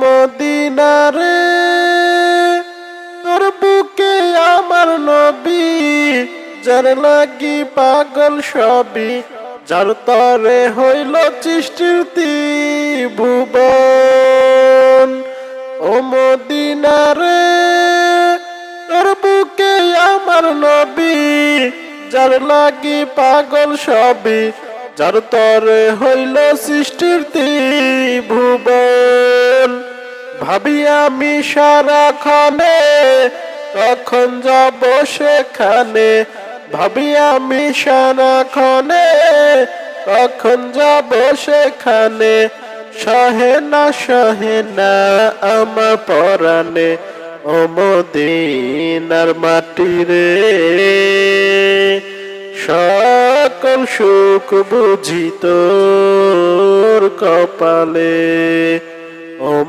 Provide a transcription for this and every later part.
মদিনারে, তোর বুকে আমার নবী, যার লাগি পাগল সবই, যার তরে হইল সৃষ্টির ভুবন ও মদিনারে, তোর বুকে আমার নবী, যার লাগি পাগল সবই, যার তরে হইল সৃষ্টির ভুবন ভাবি আমি সারাক্ষণে কখন যাব সেখানে। ভাবি আমি সারাক্ষণে কখন যাব সেখানে। সহে না সহে না আমার পরাণে, ও মদিনার মাটি রে। সকল সুখ বুঝিত কপালে।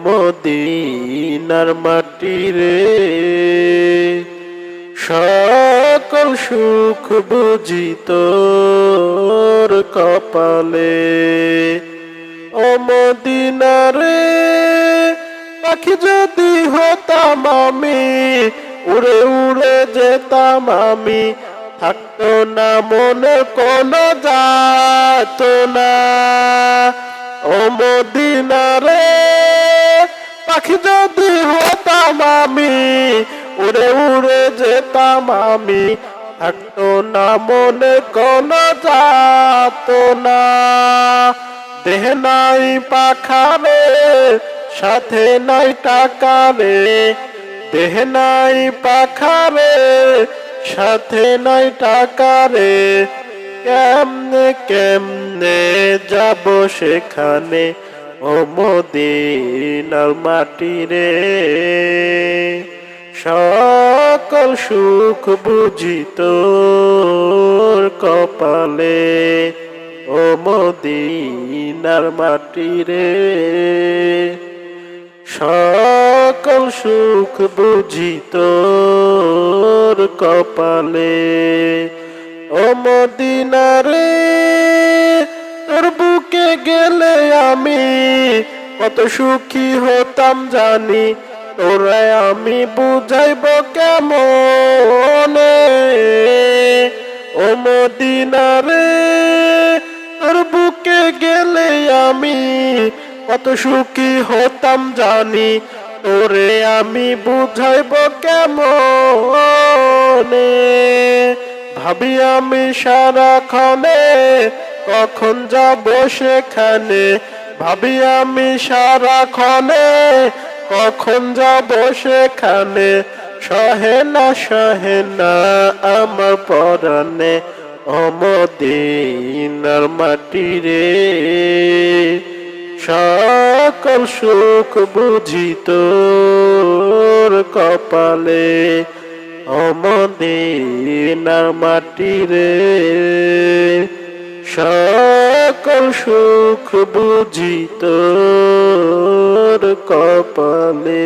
মদিনার মাটি রে সকল সুখ বুঝিত কপালে। ও মদিনারে, পাখি যদি হতাম আমি, উড়ে উড়ে যেতাম আমি, থাকতো না মনে, কোনো যাত না। ও মদিনারে পাখি যদি হতাম আমি। উড়ে উড়ে যেতাম আমি। থাকতো না মনে কোনো যাত না দেহ নাই পাখারে, সাথে নাই টাকা রে দেহ নাই পাখারে, সাথে নাই টাকা রে কেমনে কেমনে যাব সেখানে? ও মদিনার মাটি রে সকল সুখ বুঝিত কপালে। ও মদিনার মাটি রে সকল সুখ বুঝিত কপালে। ও মদিনারে, তোর বুকে গেলে আমি কত সুখী হতাম জানি, তোরা আমি বুঝাইব কেমন? ও মদিনারে তোর বুকে গেলে আমি কত সুখী হতাম জানি, তোরে আমি বুঝাইব কেমন? ভাবি আমি সারাক্ষণে কখন যাব সেখানে ভাবি আমি সারাক্ষণে কখন যাব সেখানে? সহে না সহে না, আমার পরাণে অমদিনার মাটি রে। সকল সুখ বুঝিত কপালে অমদিনার মাটি রে। সকল সুখ বুঝিত কপালে।